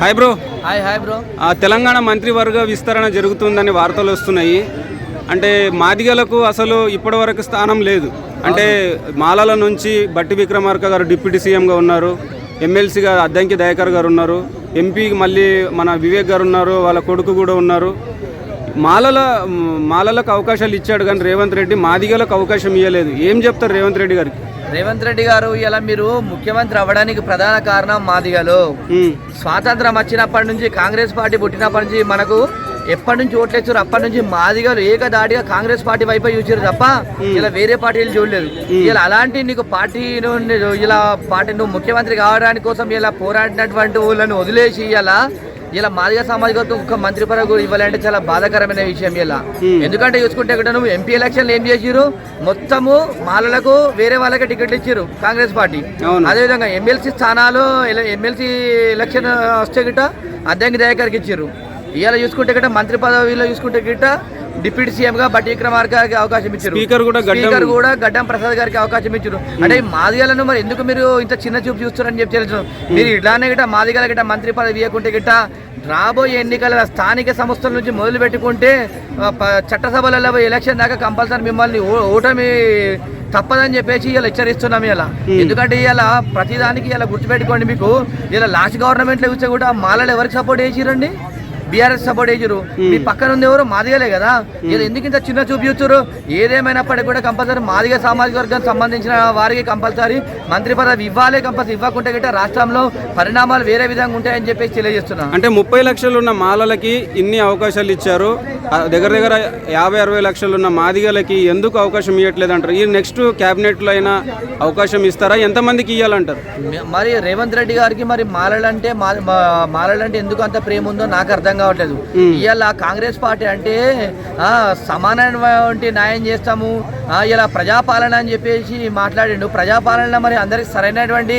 Hi bro hi hi bro ఆ తెలంగాణ మంత్రివర్గ విస్తరణ జరుగుతుందని వార్తలు వస్తున్నాయి. అంటే మాదిగలకు అసలు ఇప్పటివరకు స్థానం లేదు. అంటే మాలల నుంచి బట్టి విక్రమార్క గారు డిప్యూటీ సీఎంగా ఉన్నారు. ఎమ్మెల్సీగా అద్దంకి దయాకర్ గారు ఉన్నారు. ఎంపీకి మళ్ళీ మన వివేక్ గారు ఉన్నారు. వాళ్ళ కొడుకు కూడా ఉన్నారు. మాలల మాలలకు అవకాశాలు ఇచ్చాడు కానీ రేవంత్ రెడ్డి మాదిగలకు అవకాశం ఇవ్వలేదు ఏం చెప్తారు రేవంత్ రెడ్డి గారికి? రేవంత్ రెడ్డి గారు ఇలా మీరు ముఖ్యమంత్రి అవ్వడానికి ప్రధాన కారణం మాదిగలు స్వాతంత్రం వచ్చినప్పటి నుంచి కాంగ్రెస్ పార్టీ పుట్టినప్పటి నుంచి మనకు ఎప్పటి నుంచి ఓట్లేచ్చారు అప్పటి నుంచి మాదిగలు ఏకదాటిగా కాంగ్రెస్ పార్టీ వైపు చూసారు తప్ప ఇలా వేరే పార్టీలు చూడలేదు. ఇలా అలాంటి నీకు పార్టీ నుండి ఇలా పార్టీ నువ్వు ముఖ్యమంత్రి కావడానికి కోసం ఇలా పోరాడినటువంటి వాళ్ళని వదిలేసి ఇలా ఇలా మాదిగ సామాజిక వర్గం ఒక మంత్రి పదవి ఇవ్వాలంటే చాలా బాధాకరమైన విషయం ఇలా. ఎందుకంటే చూసుకుంటే ఇక్కడ నువ్వు ఎంపీ ఎలక్షన్లు ఏం చేసిరు మొత్తము మాలలకు వేరే వాళ్ళకి టికెట్లు ఇచ్చారు కాంగ్రెస్ పార్టీ. అదేవిధంగా ఎమ్మెల్సీ స్థానాలు ఎమ్మెల్సీ ఎలక్షన్ వస్తే గిట్ట అద్దంకి దయాకర్కి ఇచ్చారు ఇవాళ చూసుకుంటే గిట్ట మంత్రి పదవిలో చూసుకుంటే గిట్ట డిప్యూటీ సీఎం గా బట్టి విక్రమార్క గారికి అవకాశం ఇచ్చారు. స్పీకర్ కూడా గడ్డం- స్పీకర్ కూడా గడ్డం ప్రసాద్ గారికి అవకాశం ఇచ్చారు. అంటే మాదిగలను మరి ఎందుకు మీరు ఇంత చిన్న చూపు చూస్తారని చెప్పి తెలుసు. మీరు ఇట్లానే గిట్ట మాదిగల గిట్ట మంత్రి పదవి ఇవ్వకుంటే గిట్ట రాబోయే ఎన్నికల స్థానిక సంస్థల నుంచి మొదలు పెట్టుకుంటే చట్టసభలలో ఎలక్షన్ దాకా కంపల్సరీ మిమ్మల్ని ఓటమి తప్పదని చెప్పేసి ఇలా హెచ్చరిస్తున్నాం ఇలా. ఎందుకంటే ఇలా ప్రతిదానికి ఇలా గుర్తుపెట్టుకోండి మీకు. ఇలా లాస్ట్ గవర్నమెంట్లో చూస్తే కూడా మాలలు ఎవరికి సపోర్ట్ చేసిరండి? బీఆర్ఎస్ సపోర్ట్ చేసారు మీ పక్కన ఉంది ఎవరు? మాదిగలే కదా. ఇలా ఎందుకు ఇంత చిన్న చూపు చూస్తారు ఏదేమైనప్పటికీ కూడా కంపల్సరీ మాదిగ సామాజిక వర్గానికి సంబంధించిన వారికి కంపల్సరీ మంత్రి పదవి ఇవ్వాలి కంపల్సరీ ఇవ్వకుంటే గిట్ట రాష్ట్రంలో పరిణామాలు వేరే విధంగా ఉంటాయని చెప్పేసి తెలియజేస్తున్నా. అంటే ముప్పై లక్షలు ఉన్న మాలలకి ఇన్ని అవకాశాలు ఇచ్చారు. దగ్గర దగ్గర యాభై అరవై లక్షలు ఉన్న మాదిగలకి ఎందుకు అవకాశం ఇవ్వట్లేదు అంటారు ఈ నెక్స్ట్ క్యాబినెట్లో అయినా అవకాశం ఇస్తారా? ఎంతమందికి ఇవ్వాలంటారు మరి రేవంత్ రెడ్డి గారికి మరి మాలలంటే మాలలంటే ఎందుకు అంత ప్రేమ ఉందో నాకు అర్థం కావట్లేదు. ఇవాళ కాంగ్రెస్ పార్టీ అంటే సమానమైనటువంటి న్యాయం చేస్తాము ఇలా ప్రజాపాలన అని చెప్పేసి మాట్లాడిండు. ప్రజాపాలన మరి అందరికి సరైనటువంటి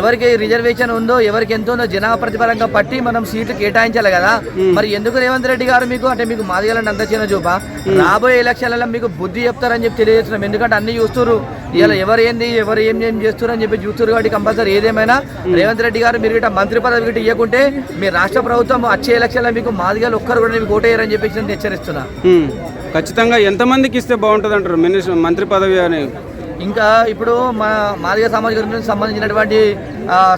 ఎవరికి రిజర్వేషన్ ఉందో ఎవరికి ఎంత ఉందో జనాభా ప్రతిఫలంగా పట్టి మనం సీట్లు కేటాయించాలి కదా. మరి ఎందుకు రేవంత్ రెడ్డి గారు మీకు అంటే మీకు మాదిగలని అంత చిన్న చూపా? రాబోయే ఎలక్షన్లలో మీకు బుద్ధి చెప్తారని చెప్పి తెలియజేస్తున్నాం. ఎందుకంటే అన్ని చూస్తున్నారు ఇలా ఎవరు ఏంది ఎవరు ఏం ఏం చేస్తారు అని చెప్పి చూస్తారు కాబట్టి కంపల్సరీ ఏదేమైనా రేవంత్ రెడ్డి గారు మీరు గిట్ట మంత్రి పదవి గిట్ట ఇవ్వకుంటే మీ రాష్ట్ర ప్రభుత్వం వచ్చే ఎలక్షన్లో మీకు మాదిగాలు ఒక్కరు కూడా మీకు ఓటేయరని చెప్పేసి నేను హెచ్చరిస్తున్నా. ఖచ్చితంగా ఎంతమందికి ఇస్తే బాగుంటుంది అంటారు మినిస్టర్ మంత్రి పదవి అని? ఇంకా ఇప్పుడు మా మాదిగ సామాజిక వర్గానికి సంబంధించినటువంటి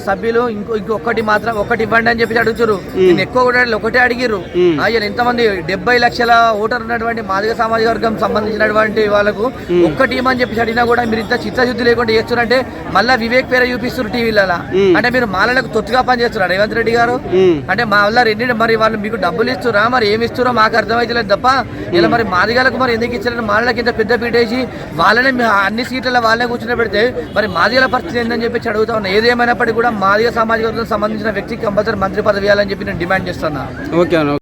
సభ్యులు ఇంకో ఇంకొకటి మాత్రం ఒకటి ఇవ్వండి అని చెప్పి అడుగుతారు నేను ఎక్కువ కూడా ఒకటే అడిగిర్రు. ఆయన ఎంతమంది? డెబ్బై లక్షల ఓటర్ ఉన్నటువంటి మాదిగ సామాజిక వర్గం సంబంధించినటువంటి వాళ్ళకు ఒక్కటి ఇవ్వమని చెప్పి అడిగినా కూడా మీరు ఇంత చిత్తశుద్ధి లేకుండా చేస్తున్నారంటే మళ్ళీ వివేక్ పేరు చూపిస్తారు టీవీలలో. అంటే మీరు మాలలకు తొత్తుగా పని చేస్తున్నారు రేవంత్ రెడ్డి గారు. అంటే మా వల్ల రెండు మరి వాళ్ళు మీకు డబ్బులు ఇస్తురా మరి ఏమి ఇస్తారో మాకు అర్థమైతలేదు తప్ప ఇలా మరి మాదిగలకు మరి ఎందుకు ఇచ్చారని మాలకి ఇంత పెద్ద పీటేసి వాళ్ళని అన్ని పార్టీల వాళ్ళే కూర్చుని పెడితే మరి మాదిగల పరిస్థితి ఏందని చెప్పి అడుగుతా ఉన్నా. ఏదేమైనప్పటికీ కూడా మాదిగ సామాజిక వర్గం సంబంధించిన వ్యక్తికి కంపల్సరీ మంత్రి పదవి ఇవ్వాలని చెప్పి నేను డిమాండ్ చేస్తున్నా. ఓకే